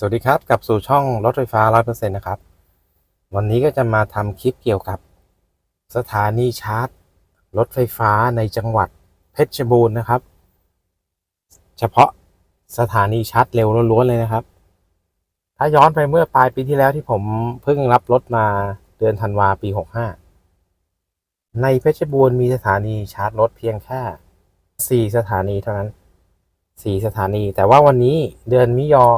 สวัสดีครับกลับสู่ช่องรถไฟฟ้า 100%นะครับ วันนี้ก็จะมาทำคลิปเกี่ยวกับ สถานีชาร์จ รถไฟฟ้าในจังหวัดเพชรบูรณ์นะครับ เฉพาะสถานีชาร์จเร็วล้วนๆเลยนะครับ ถ้าย้อนไปเมื่อปลายปีที่แล้วที่ผมเพิ่งรับรถมาเดือนธันวาปี 65 ในเพชรบูรณ์มีสถานีชาร์จรถเพียงแค่ 4 สถานีเท่านั้น 4 สถานี แต่ว่าวันนี้เดือนมิยอ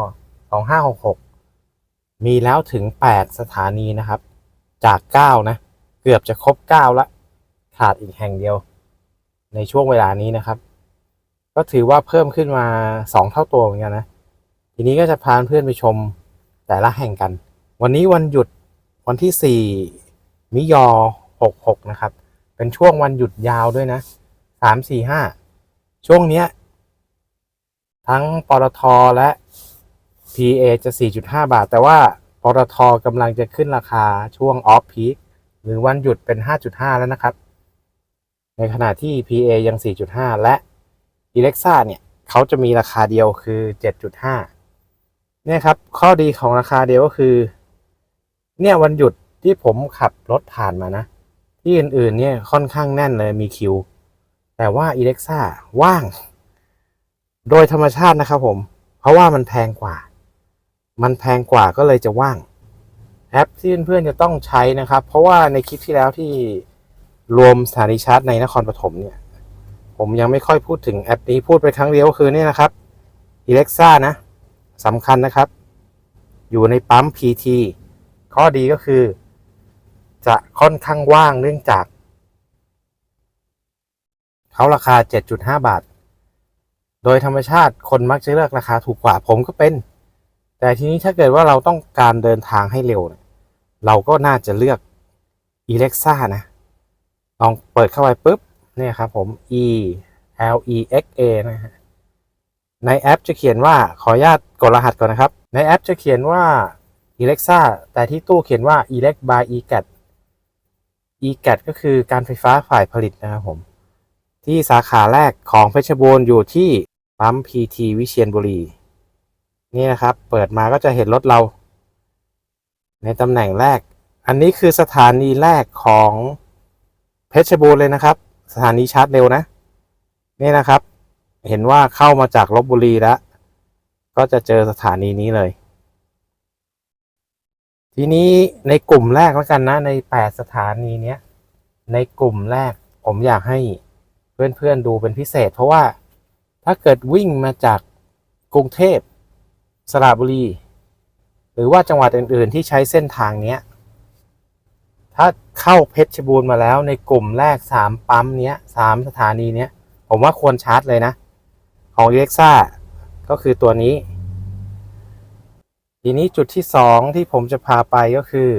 2566 มีแล้วถึง 8 สถานีนะครับ จาก 9 นะ เกือบจะครบ 9 ละ ขาดอีกแห่งเดียว ในช่วงเวลานี้นะครับ ก็ถือว่าเพิ่มขึ้นมา 2 เท่าตัวเหมือนกันนะ ทีนี้ก็จะพาเพื่อนไปชมแต่ละแห่งกัน วันนี้วันหยุดวันที่ 4 มิยอ 66 นะครับ เป็นช่วงวันหยุดยาวด้วยนะ 3 4 5 ช่วงเนี้ยทั้งปตทและ PA จะ 4.5 บาท แต่ว่าปตทกำลังจะขึ้นราคาช่วงออฟพีคหรือวันหยุดเป็น 5.5 แล้วนะครับ ในขณะที่ PA ยัง 4.5 และ e l e x a เนี่ยเขาจะมีราคาเดียวคือ 7.5 เนี่ยครับ ข้อดีของราคาเดียวก็คือ เนี่ยวันหยุดที่ผมขับรถผ่านมานะ ที่อื่นๆเนี่ยค่อนข้างแน่นเลยมีคิว แต่ว่า e l e x a ว่าง โดยธรรมชาตินะครับผม เพราะว่ามันแพงกว่า มันแพงกว่าก็เลยจะว่าง แอปที่เพื่อนๆจะต้องใช้นะครับ เพราะว่าในคลิปที่แล้วที่รวมสถานีชาร์จในนครปฐมเนี่ย ผมยังไม่ค่อยพูดถึงแอปนี้พูดไปครั้งเดียวก็คือนี่นะครับ Alexa นะสำคัญนะครับ อยู่ในปั๊ม PT ข้อดีก็คือ จะค่อนข้างว่างเนื่องจากเขาราคา 7.5 บาท โดยธรรมชาติคนมักจะเลือกราคาถูกกว่าผมก็เป็น แต่ทีนี้ถ้าเกิดว่าเราต้องการเดินทางให้เร็วเนี่ยเราก็น่าจะเลือก Alexa นะ ลองเปิดเข้าไปปุ๊บเนี่ยครับผม E L E X A นะฮะในแอปจะเขียนว่าขออนุญาตกดรหัสก่อนนะครับ ในแอปจะเขียนว่า Alexa แต่ที่ตู้เขียนว่า Elect by EGAT EGAT ก็คือการไฟฟ้าฝ่ายผลิตนะครับผม ที่สาขาแรกของเพชรบูรณ์อยู่ที่ปั๊ม PT วิเชียรบุรี นี่นะครับ เปิดมาก็จะเห็นรถเรา ในตำแหน่งแรก อันนี้คือสถานีแรกของเพชรบูรณ์เลยนะครับ สถานีชาร์จเร็วนะ นี่นะครับ เห็นว่าเข้ามาจากลบบุรีแล้ว ก็จะเจอสถานีนี้เลย ทีนี้ในกลุ่มแรกแล้วกันนะ ในแปดสถานีเนี้ย ในกลุ่มแรกผมอยากให้เพื่อนๆดูเป็นพิเศษ เพราะว่าถ้าเกิดวิ่งมาจากกรุงเทพ สระบุรี หรือว่าจังหวัดอื่น ๆ ที่ใช้เส้นทางเนี้ย ถ้าเข้าเพชรบูรณ์มาแล้วในกลุ่มแรกสามปั๊มเนี้ยสามสถานีเนี้ย ผมว่าควรชาร์จเลยนะ ของ a เ e x a ก็คือตัวนี้ ทีนี้จุดที่สองที่ผมจะพาไปก็คือ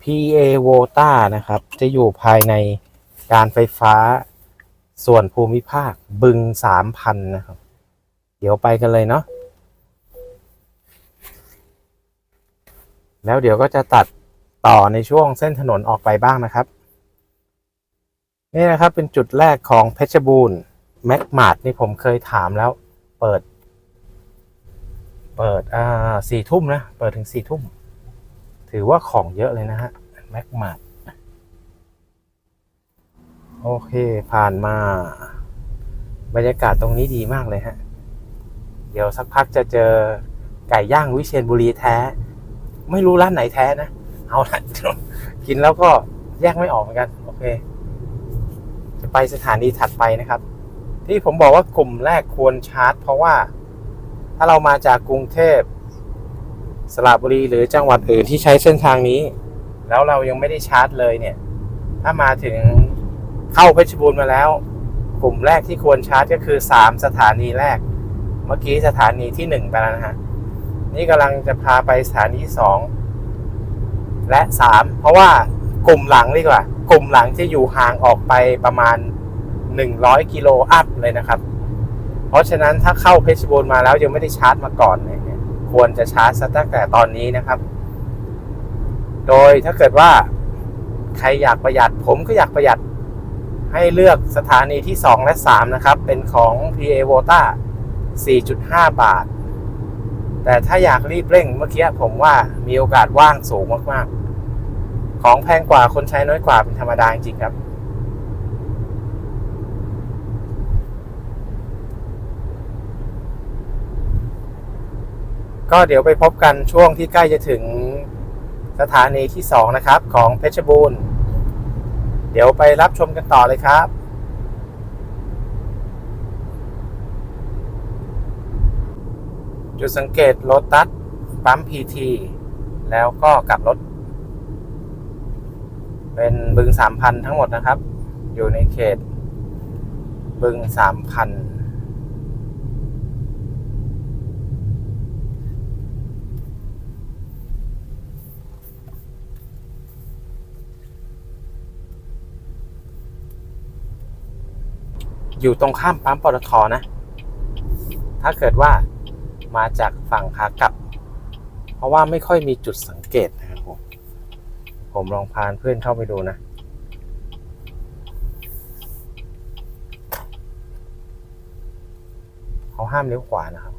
PA v o t a นะครับ จะอยู่ภายในการไฟฟ้าส่วนภูมิภาคบึงสามพันนะครับ ดี๋ยวไปกันเลยเนาะแล้วเดี๋ยวก็จะตัดต่อในช่วงเส้นถนนออกไปบ้างนะครับ นี่นะครับเป็นจุดแรกของเพชรบูรณ์แม็กมาดนี่ผมเคยถามแล้ว เปิด เปิดอ่าสี่ทุ่มนะ เปิดถึงสี่ทุ่ม ถือว่าของเยอะเลยนะฮะแม็กมาดโอเคผ่านมา บรรยากาศตรงนี้ดีมากเลยฮะ เดี๋ยวสักพักจะเจอไก่ย่างวิเชียรบุรีแท้ ไม่รู้ร้านไหนแท้นะ เอาละกินแล้วก็แยกไม่ออกเหมือนกัน โอเค จะไปสถานีถัดไปนะครับ ที่ผมบอกว่ากลุ่มแรกควรชาร์จ เพราะว่า ถ้าเรามาจากกรุงเทพสระบุรีหรือจังหวัดอื่นที่ใช้เส้นทางนี้ แล้วเรายังไม่ได้ชาร์จเลยเนี่ย ถ้ามาถึงเข้าเพชรบูรณ์มาแล้ว กลุ่มแรกที่ควรชาร์จก็คือ 3 สถานีแรก เมื่อกี้สถานีที่1ไปแล้วนะฮะ นี่กำลังจะพาไปสถานีที่2และ3เพราะว่ากลุ่มหลังดีกว่า กลุ่มหลังจะอยู่ห่างออกไปประมาณ100กิโลอัพเลยนะครับ เพราะฉะนั้นถ้าเข้าเพชรบูรณ์มาแล้วยังไม่ได้ชาร์จมาก่อนเนี่ยควรจะชาร์จตั้งแต่ตอนนี้นะครับ โดยถ้าเกิดว่าใครอยากประหยัดผมก็อยากประหยัดให้เลือกสถานีที่ 2 และ 3 นะครับ เป็นของ PA v o t a 4.5 บาท แต่ถ้าอยากรีบเร่งเมื่อกี้ผมว่ามีโอกาสว่างสูงมากๆ ของแพงกว่าคนใช้น้อยกว่าเป็นธรรมดาจริงครับ ก็เดี๋ยวไปพบกันช่วงที่ใกล้จะถึงสถานีที่สองนะครับ ของเพชรบูรณ์ เดี๋ยวไปรับชมกันต่อเลยครับ จุดสังเกตรถตัสปั๊มพีทีแล้วก็กลับรถ เป็นบึงสามพันทั้งหมดนะครับ อยู่ในเขต บึงสามพันอยู่ตรงข้ามปั๊มปตทนะ ถ้าเกิดว่า มาจากฝั่งขากลับ เพราะว่าไม่ค่อยมีจุดสังเกตนะครับผม ผมลองพาเพื่อนเข้าไปดูนะเขาห้ามเลี้ยวขวานะครับ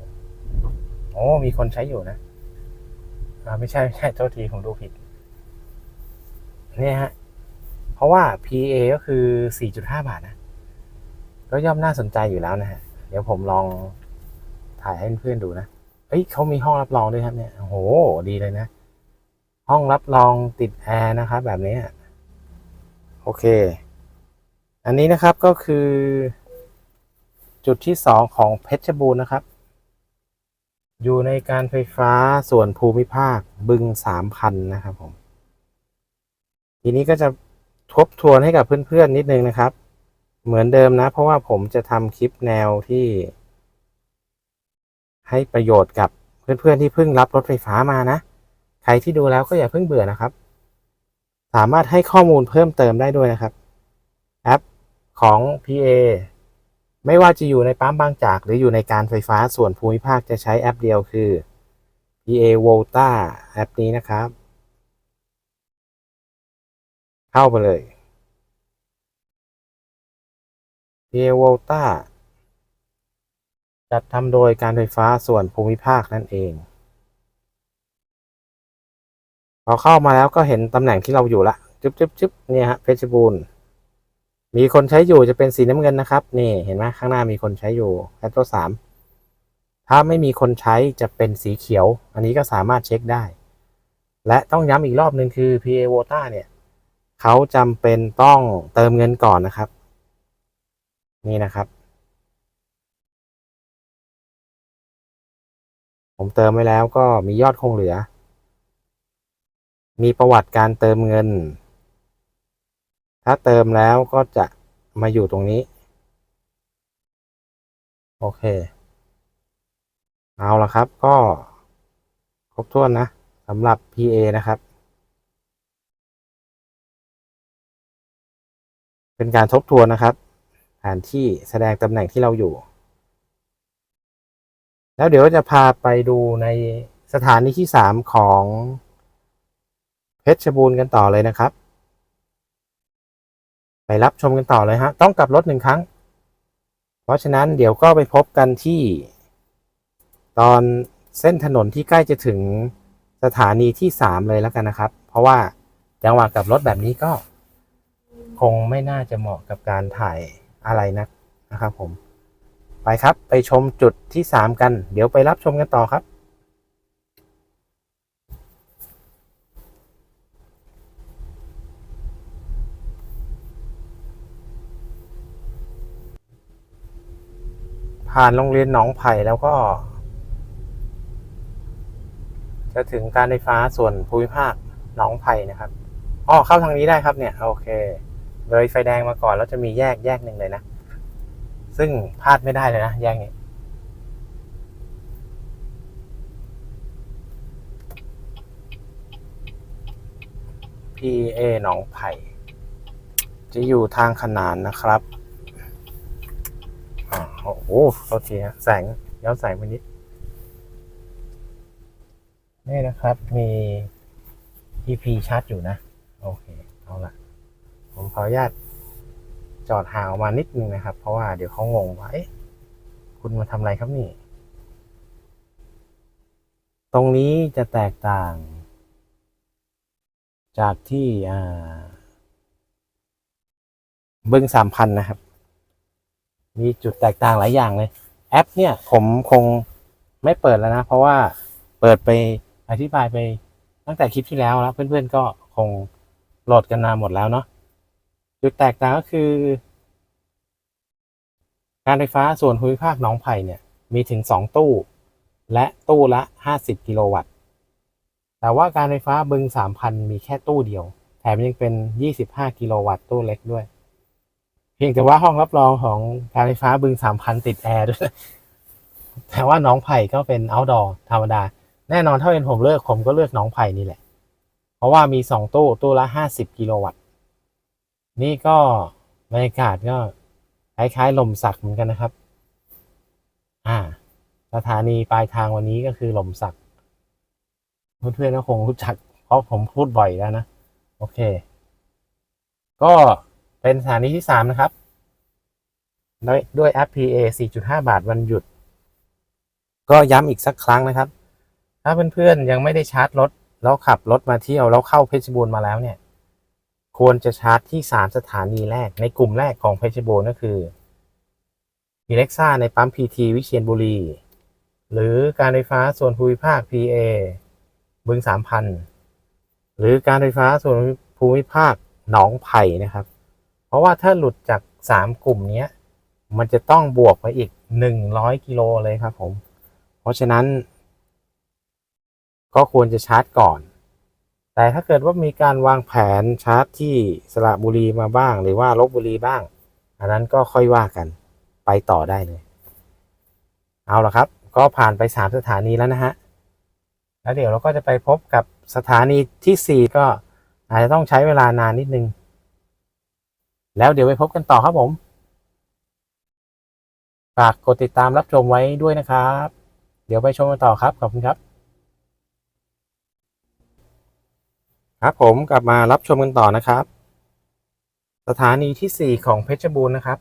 โอ้มีคนใช้อยู่นะอ่าไม่ใช่ไม่ใช่โทษทีผมดูผิดเนี่ยฮะ เพราะว่า PA ก็คือ 4.5 บาทนะ ก็ย่อมน่าสนใจอยู่แล้วนะฮะ เดี๋ยวผมลอง ถ่ายให้เพื่อนๆดูนะ เอ้ยเขามีห้องรับรองด้วยครับเนี่ย โอ้โห ดีเลยนะ ห้องรับรองติดแอร์นะครับแบบนี้ โอเค อันนี้นะครับก็คือ จุดที่สองของเพชรบูรณ์นะครับ อยู่ในการไฟฟ้าส่วนภูมิภาคบึงสามพันนะครับผม ทีนี้ก็จะทบทวนให้กับเพื่อนๆนิดนึงนะครับ เหมือนเดิมนะ เพราะว่าผมจะทำคลิปแนวที่ ให้ประโยชน์กับเพื่อนๆที่เพิ่งรับรถไฟฟ้ามานะ ใครที่ดูแล้วก็อย่าเพิ่งเบื่อนะครับ สามารถให้ข้อมูลเพิ่มเติมได้ด้วยนะครับ แอปของ PA ไม่ว่าจะอยู่ในปั๊มบางจาก หรืออยู่ในการไฟฟ้าส่วนภูมิภาคจะใช้แอปเดียวคือ PA Volta แอปนี้นะครับ เข้าไปเลย PA Volta จัดทำโดยการไฟฟ้าส่วนภูมิภาคนั่นเอง พอเข้ามาแล้วก็เห็นตำแหน่งที่เราอยู่ละจึ๊บจึ๊บจึ๊บเนี่ยฮะเพชรบูรณ์มีคนใช้อยู่จะเป็นสีน้ำเงินนะครับ นี่เห็นไหมข้างหน้ามีคนใช้อยู่แอตโตสามถ้าไม่มีคนใช้จะเป็นสีเขียว อันนี้ก็สามารถเช็คได้ และต้องย้ำอีกรอบหนึ่งคือ PA v o t a เนี่ยเขาจำเป็นต้องเติมเงินก่อนนะครับ นี่นะครับ ผมเติมไว้แล้วก็มียอดคงเหลือ มีประวัติการเติมเงิน ถ้าเติมแล้วก็จะมาอยู่ตรงนี้ โอเค เอาละครับก็ครบถ้วนนะสำหรับ PA นะครับ เป็นการทบทวนนะครับแผนที่แสดงตำแหน่งที่เราอยู่ แล้วเดี๋ยวจะพาไปดูในสถานีที่สามของเพชรบูรณ์กันต่อเลยนะครับ ไปรับชมกันต่อเลยฮะ ต้องกลับรถหนึ่งครั้ง เพราะฉะนั้นเดี๋ยวก็ไปพบกันที่ ตอนเส้นถนนที่ใกล้จะถึงสถานีที่สามเลยแล้วกันนะครับ เพราะว่าจังหวะกลับรถแบบนี้ก็ คงไม่น่าจะเหมาะกับการถ่ายอะไรนักนะครับผม ไปครับ ไปชมจุดที่สามกัน เดี๋ยวไปรับชมกันต่อครับ ผ่านโรงเรียนหนองไผ่แล้วก็ จะถึงการไฟฟ้าส่วนภูมิภาคหนองไผ่นะครับอ๋อเข้าทางนี้ได้ครับเนี่ย โอเค เลยไฟแดงมาก่อนแล้วจะมีแยกแยกหนึ่งเลยนะ ซึ่งพลาดไม่ได้เลยนะ แยกนี้ PA หนองไผ่ จะอยู่ทางขนานนะครับอโอ้โหโทษทีฮะแสงย้อนแสงไปนิดนี่นะครับ มี EP ชัดอยู่นะ โอเค เอาละผมขออนุญาต จอดห่างออกมานิดนึงนะครับ เพราะว่าเดี๋ยวเขางงว่าเอ๊ะคุณมาทำอะไรครับนี่ ตรงนี้จะแตกต่าง จากที่อ่าบึงสามพันนะครับ มีจุดแตกต่างหลายอย่างเลย แอปเนี่ยผมคงไม่เปิดแล้วนะ เพราะว่าเปิดไปอธิบายไปตั้งแต่คลิปที่แล้วแล้ว เพื่อนๆก็คงโหลดกันมาหมดแล้วเนาะ จุดแตกต่างก็คือ การไฟฟ้าส่วนภูมิภาคหนองไผ่เนี่ย มีถึงสองตู้ และตู้ละห้าสิบกิโลวัตต์ แต่ว่าการไฟฟ้าบึงสามพันมีแค่ตู้เดียว แถมยังเป็นยี่สิบห้ากิโลวัตต์ตู้เล็กด้วย เพียงแต่ว่าห้องรับรองของการไฟฟ้าบึงสามพันติดแอร์ด้วย แต่ว่าน้องไผ่ก็เป็น outdoor ธรรมดา แน่นอนถ้าเป็นผมเลือกผมก็เลือกน้องไผ่นี่แหละ เพราะว่ามีสองตู้ตู้ละห้าสิบกิโลวัตต์ นี่ก็บรรยากาศก็คล้ายๆลมสักเหมือนกันนะครับ อ่า สถานีปลายทางวันนี้ก็คือลมสัก เพื่อนๆก็คงรู้จัก เพราะผมพูดบ่อยแล้วนะ โอเค ก็เป็นสถานีที่สามนะครับ ด้วยด้วยแอป PA 4.5 บาทวันหยุด ก็ย้ำอีกสักครั้งนะครับ ถ้าเพื่อนๆยังไม่ได้ชาร์จรถ แล้วขับรถมาเที่ยวแล้วเข้าเพชรบูรณ์มาแล้วเนี่ย ควรจะชาร์จที่ 3 สถานีแรก ในกลุ่มแรกของเพชรบูรณ์ก็คือมีเล็กซ่าในปั๊ม PT วิเชียรบุรี หรือการไฟฟ้าส่วนภูมิภาค PA บึงสามพันหรือการไฟฟ้าส่วนภูมิภาคหนองไผ่นะครับ เพราะว่าถ้าหลุดจากสามกลุ่มนี้มันจะต้องบวกไปอีกหนึ่งร้อยกิโลเลยครับผม เพราะฉะนั้น ก็ควรจะชาร์จก่อน แต่ถ้าเกิดว่ามีการวางแผนชาร์จที่สระบุรีมาบ้าง หรือว่าลบบุรีบ้าง อันนั้นก็ค่อยว่ากันไปต่อได้เลย เอาละครับ ก็ผ่านไปสามสถานีแล้วนะฮะ แล้วเดี๋ยวเราก็จะไปพบกับสถานีที่สี่ก็อาจจะต้องใช้เวลานานนิดนึง แล้วเดี๋ยวไปพบกันต่อครับผม ฝากกดติดตามรับชมไว้ด้วยนะครับ เดี๋ยวไปชมกันต่อครับ ขอบคุณครับ ครับผมกลับมารับชมกันต่อนะครับ สถานีที่สี่ของเพชรบูรณ์นะครับ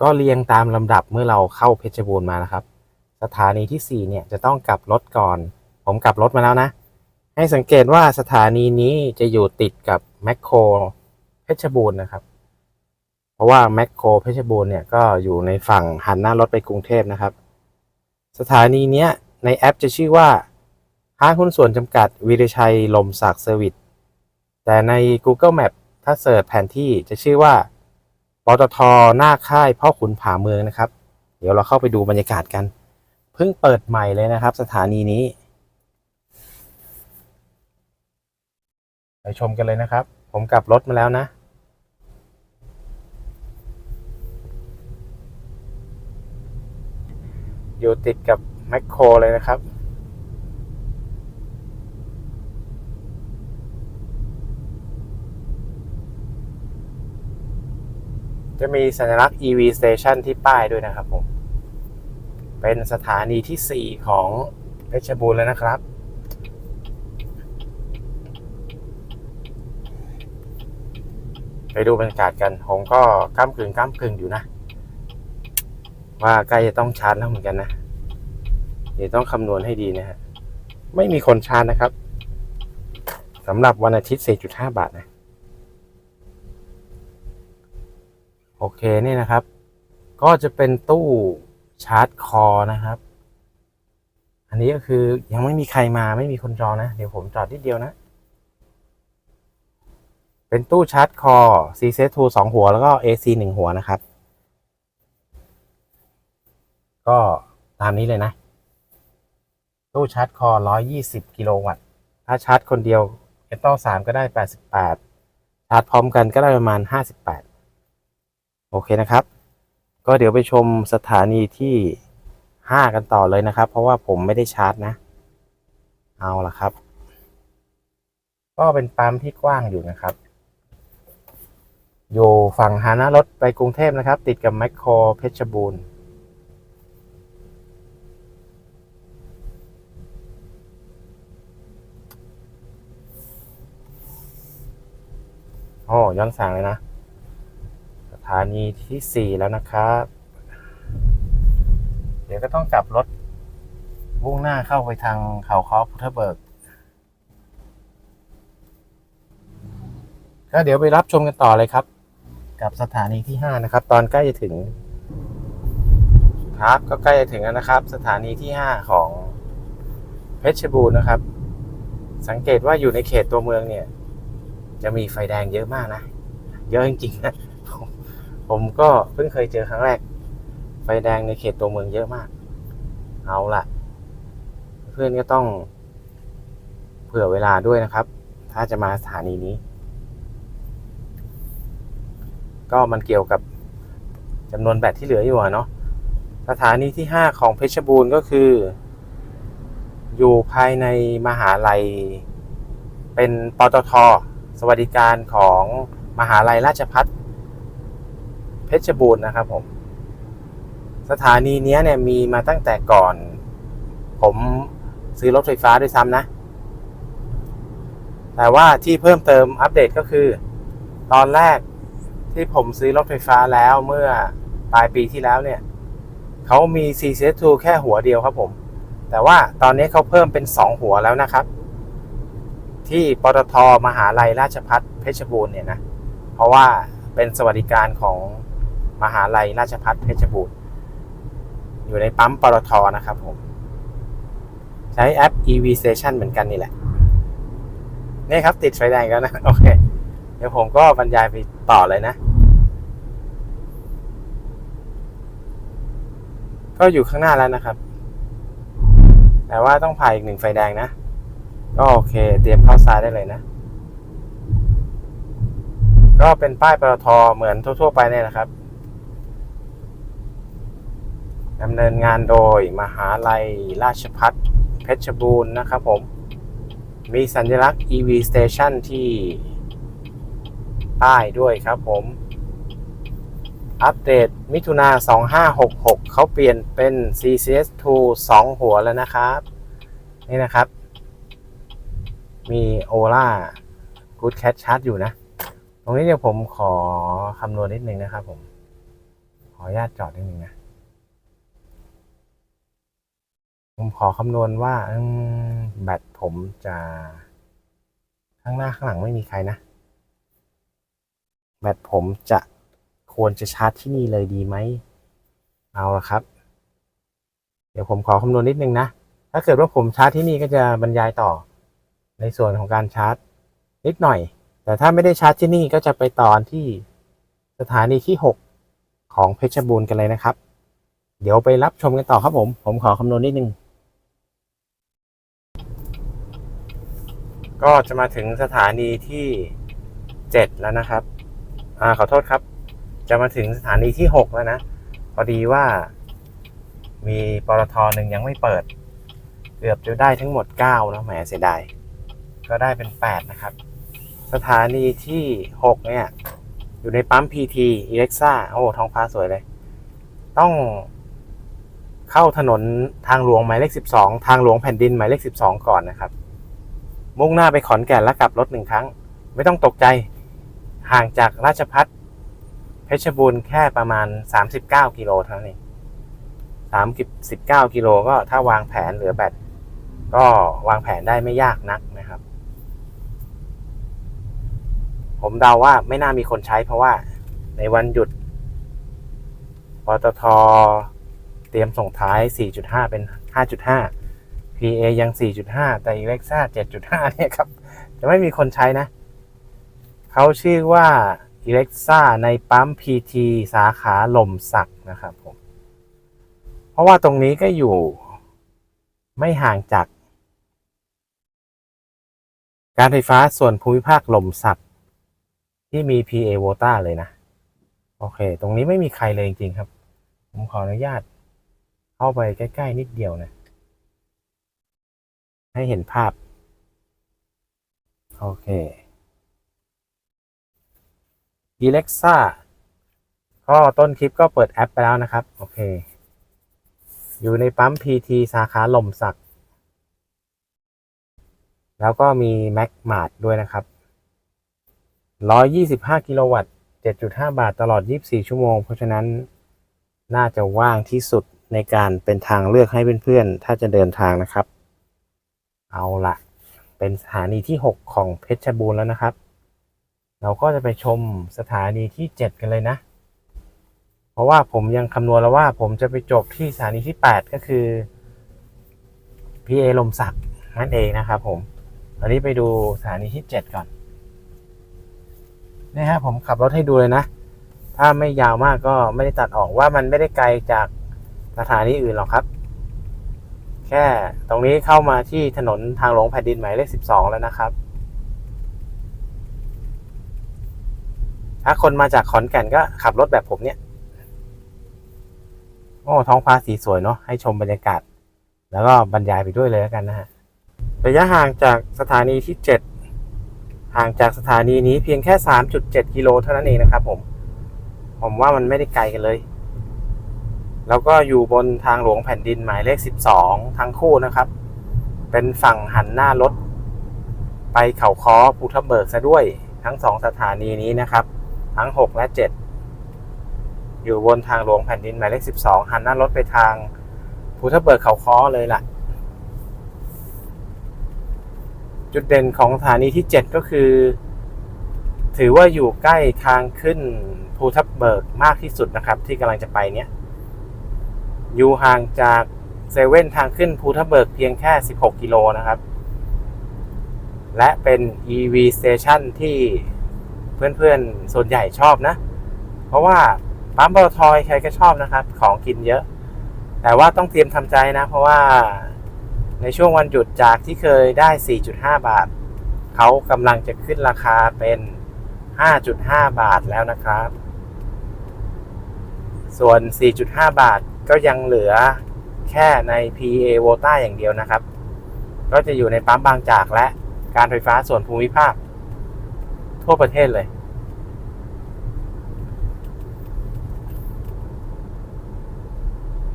ก็เรียงตามลำดับเมื่อเราเข้าเพชรบูรณ์มานะครับ สถานีที่สี่เนี่ยจะต้องกลับรถก่อน ผมกลับรถมาแล้วนะ ให้สังเกตว่าสถานีนี้จะอยู่ติดกับแมคโครเพชรบูรณ์นะครับ เพราะว่าแมคโครเพชรบูรณ์เนี่ยก็อยู่ในฝั่งหันหน้ารถไปกรุงเทพนะครับ สถานีเนี้ยในแอปจะชื่อว่า ห้างหุ้นส่วนจำกัดวีรชัยลมศักดิ์เซอร์วิส แต่ใน Google Map ถ้าเสิร์ชแผนที่จะชื่อว่าปตทหน้าค่ายพ่อขุนผาเมืองนะครับ เดี๋ยวเราเข้าไปดูบรรยากาศกัน เพิ่งเปิดใหม่เลยนะครับ สถานีนี้ ไปชมกันเลยนะครับ ผมกลับรถมาแล้วนะอยู่ติดกับแมคโครเลยนะครับ จะมีสัญลักษณ์ EV Station ที่ป้ายด้วยนะครับผม เป็นสถานีที่ 4 ของเพชรบูรณ์แล้วนะครับ ไปดูบรรยากาศกัน ผมก็ก้ามกึ่งก้ามกึ่งอยู่นะ ว่าใกล้จะต้องชาร์จแล้วเหมือนกันนะ เดี๋ยวต้องคำนวณให้ดีนะฮะ ไม่มีคนชาร์จนะครับสำหรับวันอาทิตย์ 4.5 บาทนะ โอเคนี่นะครับ ก็จะเป็นตู้ชาร์จคอนะครับ อันนี้ก็คือยังไม่มีใครมาไม่มีคนจองนะ เดี๋ยวผมจอดนิดเดียวนะ เป็นตู้ชาร์จคอ C s 2สองหัวแล้วก็ AC หนึ่งหัวนะครับ ก็ตามนี้เลยนะ ตู้ชาร์จคอ 120 กิโลวัตต์ ถ้าชาร์จคนเดียวเอตโต้3ก็ได้ 88 ชาร์จพร้อมกันก็ได้ประมาณ 58 โอเคนะครับ ก็เดี๋ยวไปชมสถานีที่ 5 กันต่อเลยนะครับ เพราะว่าผมไม่ได้ชาร์จนะ เอาละครับ ก็เป็นปั๊มที่กว้างอยู่นะครับ อยู่ฝั่งหานารถไปกรุงเทพนะครับ ติดกับแมคโครเพชรบูรณ์โอ้ย้อนแสงเลยนะ ถานีที่สี่แล้วนะครับ เดี๋ยวก็ต้องกลับรถมุ่งหน้าเข้าไปทางเขาคอพุทธเบิก ก็เดี๋ยวไปรับชมกันต่อเลยครับ กับสถานีที่ห้านะครับ ตอนใกล้จะถึง ครับก็ใกล้จะถึงแล้วนะครับ สถานีที่ห้าของเพชรบูรณ์นะครับ สังเกตว่าอยู่ในเขตตัวเมืองเนี่ย จะมีไฟแดงเยอะมากนะ เยอะจริงๆนะ ผมก็เพิ่งเคยเจอครั้งแรก ไฟแดงในเขตตัวเมืองเยอะมาก เอาละเพื่อนก็ต้อง เผื่อเวลาด้วยนะครับ ถ้าจะมาสถานีนี้ ก็มันเกี่ยวกับจำนวนแบตที่เหลืออยู่เนาะสถานีที่ 5 ของเพชรบูรณ์ก็คือ อยู่ภายในมหาลัย เป็นปตท สวัสดิการของมหาลัยราชพัฒ เพชรบูรณ์นะครับผม สถานีนี้เนี่ยมีมาตั้งแต่ก่อน ผมซื้อรถไฟฟ้าด้วยซ้ำนะ แต่ว่าที่เพิ่มเติมอัปเดตก็คือ ตอนแรกที่ผมซื้อรถไฟฟ้าแล้วเมื่อปลายปีที่แล้วเนี่ยเขามี CCS2 แค่หัวเดียวครับผม แต่ว่าตอนนี้เขาเพิ่มเป็น 2 หัวแล้วนะครับ ที่ปตทมหาลัยราชพัฒเพชรบูรณ์เนี่ยนะ เพราะว่าเป็นสวัสดิการของ มหาลัยราชพัฒเพชรบูรณ์อยู่ในปั๊มปตทนะครับผม ใช้แอป EV Station เหมือนกันนี่แหละ นี่ครับติดไฟแดงแล้วนะ โอเค เดี๋ยวผมก็บรรยายไปต่อเลยนะ ก็อยู่ข้างหน้าแล้วนะครับ แต่ว่าต้องผ่านอีกหนึ่งไฟแดงนะ ก็โอเค เตรียมเข้าซ้ายได้เลยนะ ก็เป็นป้ายปตทเหมือนทั่ว ๆ ไปเนี่ยนะครับ ดำเนินงานโดยมหาลัยราชพัฒเพชรบูรณ์นะครับผม มีสัญลักษณ์ EV Station ที่ป้ายด้วยครับผม อัปเดตมิถุนา 2566 เขาเปลี่ยนเป็น CCS2 2 หัวแล้วนะครับ นี่นะครับ มี Ola Good Cat Chart อยู่นะ ตรงนี้เดี๋ยวผมขอคำนวณนิดนึงนะครับผม ขออนุญาตจอดนิดนึงนะ ผมขอคำนวณว่าแบตผมจะ ข้างหน้าข้างหลังไม่มีใครนะ แบตผมจะควรจะชาร์จที่นี่เลยดีไหม เอาละครับ เดี๋ยวผมขอคำนวณนิดนึงนะ ถ้าเกิดว่าผมชาร์จที่นี่ก็จะบรรยายต่อ ในส่วนของการชาร์จ นิดหน่อย แต่ถ้าไม่ได้ชาร์จที่นี่ก็จะไปต่อที่สถานีที่ 6 ของเพชรบูรณ์กันเลยนะครับ เดี๋ยวไปรับชมกันต่อครับผม ผมขอคำนวณนิดนึง ก็จะมาถึงสถานีที่7แล้วนะครับ อ่าขอโทษครับ จะมาถึงสถานีที่6แล้วนะ พอดีว่า มีปตทหนึ่งยังไม่เปิด เกือบจะได้ทั้งหมด9แล้วแหมเสียดาย ก็ได้เป็น8นะครับ สถานีที่6เนี่ย อยู่ในปั๊ม PT e l e x a โอ้ท้องฟ้าสวยเลย ต้องเข้าถนนทางหลวงหมายเลข 12 ทางหลวงแผ่นดินหมายเลข 12 ก่อนนะครับ มุ่งหน้าไปขอนแก่นแล้วกลับรถหนึ่งครั้ง ไม่ต้องตกใจห่างจากราชพัฒเพชรบูรณ์แค่ประมาณ 39 กิโลเท่านั้นเอง39กิโลก็ถ้าวางแผนเหลือแบตก็วางแผนได้ไม่ยากนักนะครับ ผมเดาว่าไม่น่ามีคนใช้เพราะว่าในวันหยุดปตทเตรียมส่งท้าย 4.5 เป็น 5.5 PA ยัง 4.5 แต่ Alexa 7.5 เนี่ยครับ จะไม่มีคนใช้นะ เขาชื่อว่า Alexa ในปั๊ม PT สาขาหล่มสักนะครับผม เพราะว่าตรงนี้ก็อยู่ไม่ห่างจาก การไฟฟ้าส่วนภูมิภาคหล่มสัก ที่มี PA v o t a เลยนะ โอเค ตรงนี้ไม่มีใครเลยจริงๆครับ ผมขออนุญาตเข้าไปใกล้ ๆ นิดเดียวนะ ให้เห็นภาพ โอเค Alexa ก็ต้นคลิปก็เปิดแอปไปแล้วนะครับ โอเค อยู่ในปั๊ม PT สาขาหล่มสัก แล้วก็มี Mac Mart ด้วยนะครับ 125 กิโลวัตต์ 7.5 บาทตลอด 24 ชั่วโมง เพราะฉะนั้นน่าจะว่างที่สุดในการเป็นทางเลือกให้เพื่อนๆ ถ้าจะเดินทางนะครับ เอาละเป็นสถานีที่ 6 ของเพชรบูรณ์แล้วนะครับ เราก็จะไปชมสถานีที่ 7 กันเลยนะ เพราะว่าผมยังคำนวณแล้วว่า ผมจะไปจบที่สถานีที่ 8 ก็คือพีเอลมศักดิ์นั่นเองนะครับผมตอนนี้ไปดูสถานีที่ 7 ก่อนนี่ฮะผมขับรถให้ดูเลยนะ ถ้าไม่ยาวมากก็ไม่ได้ตัดออกว่ามันไม่ได้ไกลจากสถานีอื่นหรอกครับ แค่ตรงนี้เข้ามาที่ถนนทางหลวงแผ่นดินหมายเลข 12 แล้วนะครับ ถ้าคนมาจากขอนแก่นก็ขับรถแบบผมเนี่ย โอ้ท้องฟ้าสีสวยเนาะให้ชมบรรยากาศ แล้วก็บรรยายไปด้วยเลยแล้วกันนะฮะ ระยะห่างจากสถานีที่ 7 ห่างจากสถานีนี้เพียงแค่ 3.7 กิโลเท่านั้นเองนะครับผม ผมว่ามันไม่ได้ไกลกันเลย แล้วก็อยู่บนทางหลวงแผ่นดินหมายเลข 12 ทั้งคู่นะครับ เป็นฝั่งหันหน้ารถ ไปเขาค้อภูทับเบิกซะด้วยทั้งสองสถานีนี้นะครับ ทั้ง 6 และ 7 อยู่บนทางหลวงแผ่นดินหมายเลข 12 หันหน้ารถไปทางภูทับเบิกเขาค้อเลยล่ะ จุดเด่นของสถานีที่ 7 ก็คือ ถือว่าอยู่ใกล้ทางขึ้นภูทับเบิกมากที่สุดนะครับ ที่กำลังจะไปเนี้ย อยู่ห่างจากเซเว่นทางขึ้นภูทับเบิกเพียงแค่ 16 กิโลนะครับ และเป็น EV Station ที่เพื่อนๆ ส่วนใหญ่ชอบนะ เพราะว่าปั๊มปตทอยใครก็ชอบนะครับ ของกินเยอะ แต่ว่าต้องเตรียมทำใจนะ เพราะว่าในช่วงวันหยุดจากที่เคยได้ 4.5 บาท เขากำลังจะขึ้นราคาเป็น 5.5 บาทแล้วนะครับ ส่วน 4.5 บาท ก็ยังเหลือแค่ใน PA v o t a อย่างเดียวนะครับ ก็จะอยู่ในปั๊มบางจากและการไฟฟ้าส่วนภูมิภาค ทั่วประเทศเลย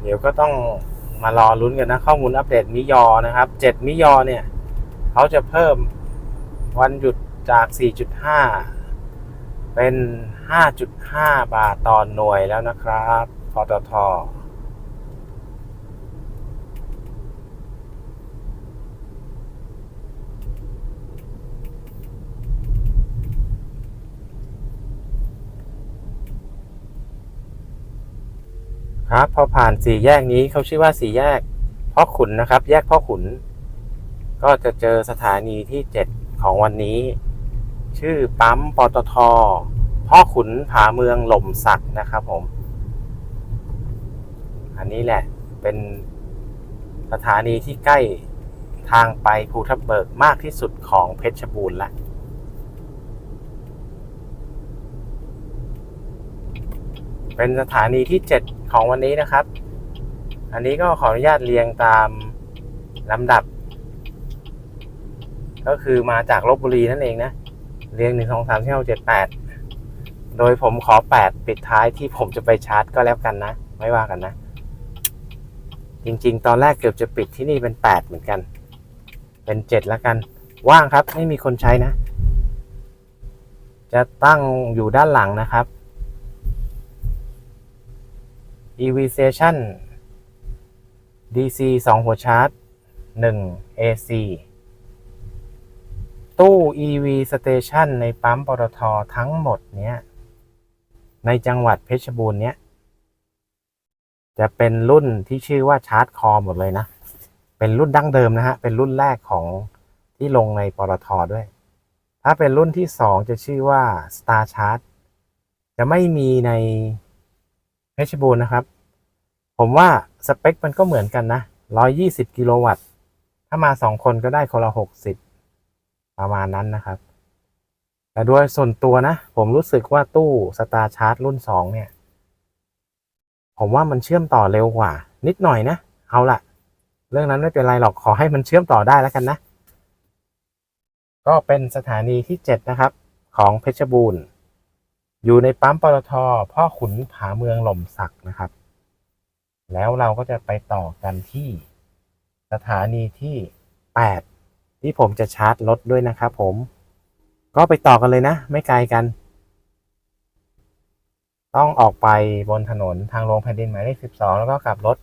เดี๋ยวก็ต้องมารอลุ้นกันนะ ข้อมูลอัปเดตมิยอนะครับ 7 มิยอเนี่ย เขาจะเพิ่มวันหยุดจาก 4.5 เป็น 5.5 บาทต่อหน่วยแล้วนะครับปตท ครับ พอผ่านสี่แยกนี้เขาชื่อว่าสี่แยกพ่อขุนนะครับ แยกพ่อขุน ก็จะเจอสถานีที่เจ็ดของวันนี้ ชื่อปั๊มปตทพ่อขุนผาเมืองหล่มสักนะครับผม อันนี้แหละเป็นสถานีที่ใกล้ทางไปภูทับเบิกมากที่สุดของเพชรบูรณ์ละ เป็นสถานีที่ 7 ของวันนี้นะครับ อันนี้ก็ขออนุญาตเรียงตามลำดับ ก็คือมาจากลบบุรีนั่นเองนะ เรียง 1 2 3 4 6 7 8 โดยผมขอ 8 ปิดท้ายที่ผมจะไปชาร์จก็แล้วกันนะ ไม่ว่ากันนะ จริงๆ ตอนแรกเกือบจะปิดที่นี่เป็น 8 เหมือนกัน เป็น 7 แล้วกัน ว่างครับ ไม่มีคนใช้นะ จะตั้งอยู่ด้านหลังนะครับ EV Station DC 2 หัวชาร์จ 1 AC ตู้ EV Station ในปั๊มปตททั้งหมดเนี้ย ในจังหวัดเพชรบูรณ์เนี้ย จะเป็นรุ่นที่ชื่อว่าชาร์จคอหมดเลยนะ เป็นรุ่นดั้งเดิมนะฮะ เป็นรุ่นแรกของที่ลงในปตทด้วย ถ้าเป็นรุ่นที่สองจะชื่อว่า Star Charge จะไม่มีใน เพชรบูรณ์นะครับ ผมว่าสเปคมันก็เหมือนกันนะ 120 กิโลวัตต์ ถ้ามาสองคนก็ได้คนละ 60 ประมาณนั้นนะครับ แต่โดยส่วนตัวนะ ผมรู้สึกว่าตู้ Star Charge รุ่น 2 เนี่ย ผมว่ามันเชื่อมต่อเร็วกว่า นิดหน่อยนะ เอาละเรื่องนั้นไม่เป็นไรหรอกขอให้มันเชื่อมต่อได้แล้วกันนะ ก็เป็นสถานีที่ 7 นะครับ ของเพชรบูรณ์ อยู่ในปั๊มปตทพ่อขุนผาเมืองหล่มสักนะครับ แล้วเราก็จะไปต่อกันที่สถานีที่ 8 ที่ผมจะชาร์จรถด้วยนะครับผม ก็ไปต่อกันเลยนะ ไม่ไกลกัน ต้องออกไปบนถนนทางลงแผ่นดินหมายเลข 12 แล้วก็กลับรถ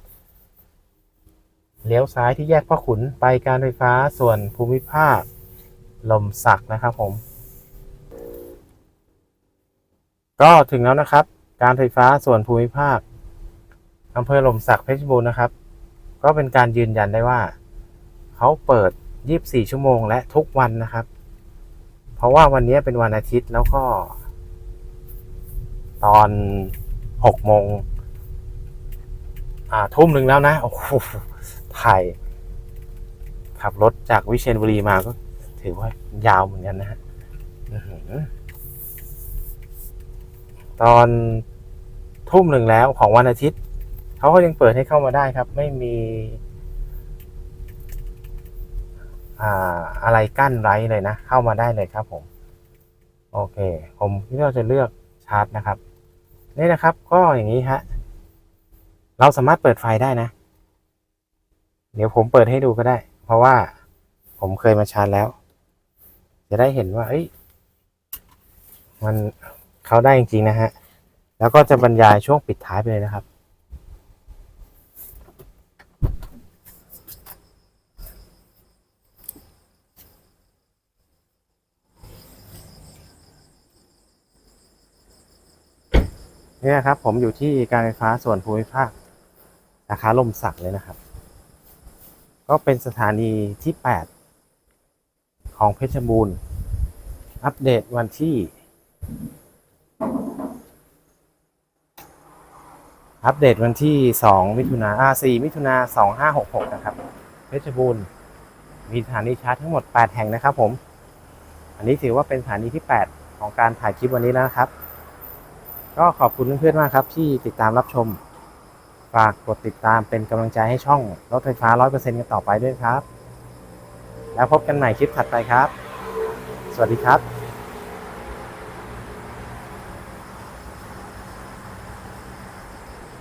เลี้ยวซ้ายที่แยกพ่อขุนไปการไฟฟ้าส่วนภูมิภาคลมสักนะครับผม ก็ถึงแล้วนะครับ การไฟฟ้าส่วนภูมิภาคอำเภอลมสักเพชรบูรณ์นะครับ ก็เป็นการยืนยันได้ว่า เขาเปิด 24 ชั่วโมงและทุกวันนะครับ เพราะว่าวันนี้เป็นวันอาทิตย์แล้วก็ ตอน 6 โมงอ่าทุ่มหนึ่งแล้วนะ โอ้โหถ่ายขับรถจากวิเชียรบุรีมาก็ถือว่ายาวเหมือนกันนะฮะ ตอนทุ่มหนึ่งแล้วของวันอาทิตย์ เขาก็ยังเปิดให้เข้ามาได้ครับ ไม่มีอ่าอะไรกั้นไร้เลยนะ เข้ามาได้เลยครับผม โอเค ผมที่เราจะเลือกชาร์จนะครับ นี่นะครับ ก็อย่างนี้ฮะ เราสามารถเปิดไฟได้นะ เดี๋ยวผมเปิดให้ดูก็ได้ เพราะว่าผมเคยมาชาร์จแล้ว จะได้เห็นว่า เอ้ย มัน เขาได้จริงๆนะฮะ แล้วก็จะบรรยายช่วงปิดท้ายไปเลยนะครับ เนี่นะครับ ผมอยู่ที่การไฟฟ้าส่วนภูมิภาคสาขาลมสักเลยนะครับ ก็เป็นสถานีที่ 8 ของเพชรบูรณ์ อัปเดตวันที่ อัปเดตวันที่ 2 มิถุนาอ่า4มิถุนา2566 นะครับ เพชรบูรณ์มีสถานีชาร์จทั้งหมด 8 แห่งนะครับผม อันนี้ถือว่าเป็นสถานีที่ 8 ของการถ่ายคลิปวันนี้แล้วนะครับ ก็ขอบคุณเพื่อนๆมากครับ ที่ติดตามรับชม ฝากกดติดตามเป็นกำลังใจให้ช่องรถไฟฟ้า 100%กันต่อไปด้วยครับ แล้วพบกันใหม่คลิปถัดไปครับ สวัสดีครับ